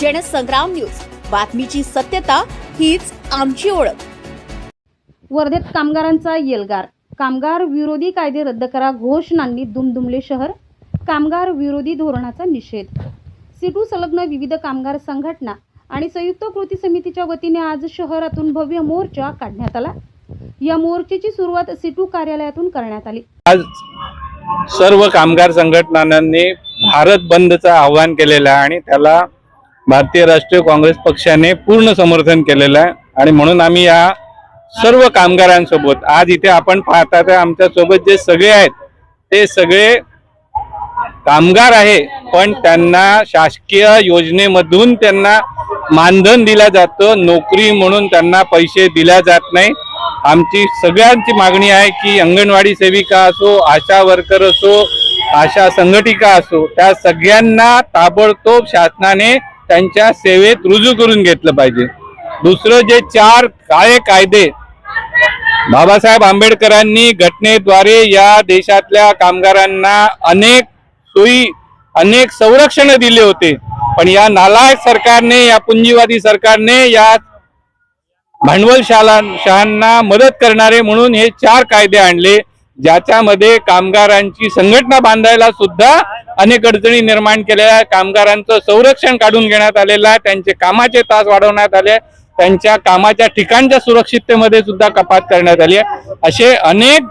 Jansangram news. बातमीची सत्यता हीच आमची ओळख. वर्धेत कामगारांचा येलगार. कामगार विरोधी कायदे रद्द करा घोषणांनी दुमदुमले शहर. कामगार विरोधी धोरणाचा निषेध. सिटू संलग्न विविध कामगार संघटना आणि संयुक्त कृती समितीच्या वतीने आज शहरातून भव्य मोर्चा काढण्यात आला. या मोर्चेची सुरुवात सिटू कार्यालयातून करण्यात आली. आज सर्व कामगार संघटनांनी भारत बंदचं आव्हान केलेलं आहे आणि त्याला भारतीय राष्ट्रीय काँग्रेस पक्षाने पूर्ण समर्थन केलेलं आहे. आणि म्हणून आम्ही या सर्व कामगारांसोबत आज इथे आपण पाहता तर आमच्यासोबत जे सगळे आहेत ते सगळे कामगार आहे पण त्यांना शासकीय योजनेमधून त्यांना मानधन दिलं जातं नोकरी म्हणून त्यांना पैसे दिल्या जात नाही. आमची सगळ्यांची मागणी आहे की अंगणवाडी सेविका असो आशा वर्कर असो आशा संघटिका असो त्या सगळ्यांना ताबडतोब शासनाने त्यांच्या सेवेत रुजू करून घेतलं पाहिजे. दुसरं जे चार काळे कायदे बाबासाहेब आंबेडकरांनी घटनेद्वारे या देशातल्या कामगारांना अनेक सोयी अनेक संरक्षण दिले होते. पण या नालायक सरकारने या पुंजीवादी सरकारने या भांडवलशाला शहांना मदत करणारे म्हणून हे चार कायदे आणले. ज्याच्यामध्ये कामगारांची संघटना बांधायला सुद्धा अनेक अडचणी निर्माण केलेल्या. कामगारांचं संरक्षण काढून घेण्यात आलेलं आहे त्यांचे कामाचे तास वाढवण्यात आले. त्यांच्या कामाच्या ठिकाणच्या सुरक्षिततेमध्ये सुद्धा कपात करण्यात आली आहे असे अनेक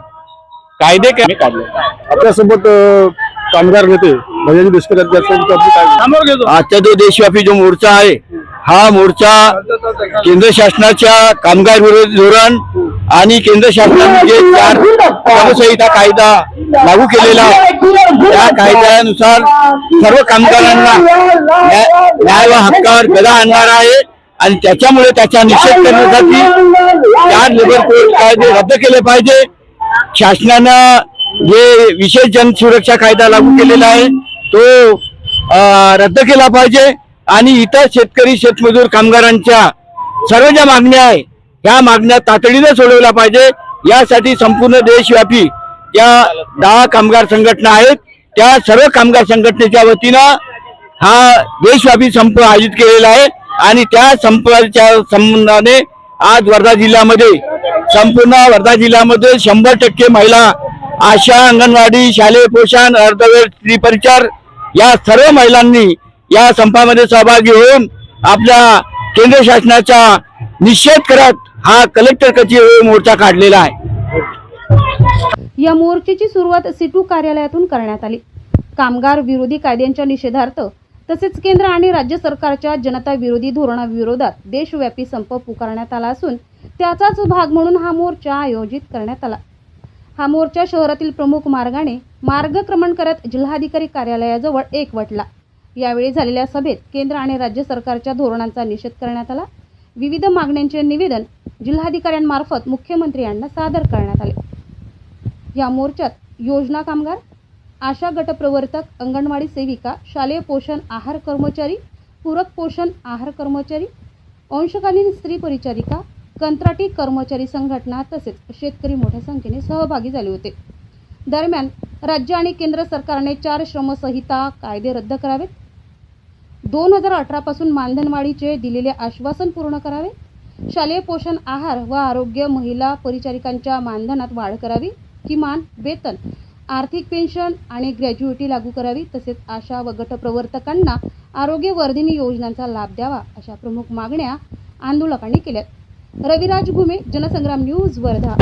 कायदे के- काढले आपल्यासोबत कामगार नेते आजचा जो देशव्यापी जो मोर्चा आहे हा मोर्चा केंद्र शासनाच्या कामगार विरोधी धोरण आणि केंद्र शासनाने जे चार श्रमसंहिता कायदा लागू केलेला त्या कायद्यानुसार सर्व कामगारांना न्याय व हक्कावर गदा आणणार आहे. आणि त्याच्यामुळे त्याचा निषेध करण्यासाठी चार लेबर कोड कायदे रद्द केले पाहिजे. शासनानं जे विशेष जनसुरक्षा कायदा लागू केलेला आहे तो रद्द केला पाहिजे. आणि इतर शेतकरी शेतमजूर कामगारांच्या सर्व ज्या मागण्या आहे ह्या मागण्या तातडीने सोडवल्या पाहिजे. यासाठी संपूर्ण देशव्यापी ज्या दहा कामगार संघटना आहेत. त्या सर्व कामगार संघटनेच्या वतीनं हा देशव्यापी संप आयोजित केलेला आहे. आणि त्या संपाच्या संबंधाने आज वर्धा जिल्ह्यामध्ये संपूर्ण वर्धा जिल्ह्यामध्ये शंभर टक्के महिला आशा अंगणवाडी शालेय पोषण अर्धवेळ स्त्री परिचार या सर्व महिलांनी या संपामध्ये सहभागी होऊन आपल्या केंद्र शासनाचा निषेध करत हा कलेक्टर कचेरी मोर्चा काढलेला आहे. या मोर्चेची सुरुवात सिटू कार्यालयातून करण्यात आली. कामगार विरोधी कायद्यांच्या निषेधार्थ तसेच केंद्र आणि राज्य सरकारच्या जनता विरोधी धोरणाविरोधात देशव्यापी संप पुकारण्यात आला असून त्याचाच भाग म्हणून हा मोर्चा आयोजित करण्यात आला. हा मोर्चा शहरातील प्रमुख मार्गाने मार्गक्रमण करत जिल्हाधिकारी कार्यालयाजवळ एकवटला. यावेळी झालेल्या सभेत केंद्र आणि राज्य सरकारच्या धोरणांचा निषेध करण्यात आला. विविध मागण्यांचे निवेदन जिल्हाधिकाऱ्यांमार्फत मुख्यमंत्री यांना सादर करण्यात आले. या मोर्चात योजना कामगार आशा गटप्रवर्तक अंगणवाडी सेविका शालेय पोषण आहार कर्मचारी पूरक पोषण आहार कर्मचारी अंशकालीन स्त्री परिचारिका कंत्राटी कर्मचारी संघटना तसेच शेतकरी मोठ्या संख्येने सहभागी झाले होते. दरम्यान राज्य आणि केंद्र सरकारने चार श्रमसंहिता कायदे रद्द करावेत. दोन हजार अठरापासून मानधनवाढीचे दिलेले आश्वासन पूर्ण करावे. शालेय पोषण आहार व आरोग्य महिला परिचारिकांच्या मानधनात वाढ करावी. किमान वेतन आर्थिक पेन्शन आणि ग्रॅज्युएटी लागू करावी तसेच आशा व गटप्रवर्तकांना आरोग्य वर्धिनी योजनांचा लाभ द्यावा अशा प्रमुख मागण्या आंदोलकांनी केल्यात. रविराज घुमे जनसंग्राम न्यूज वर्धा.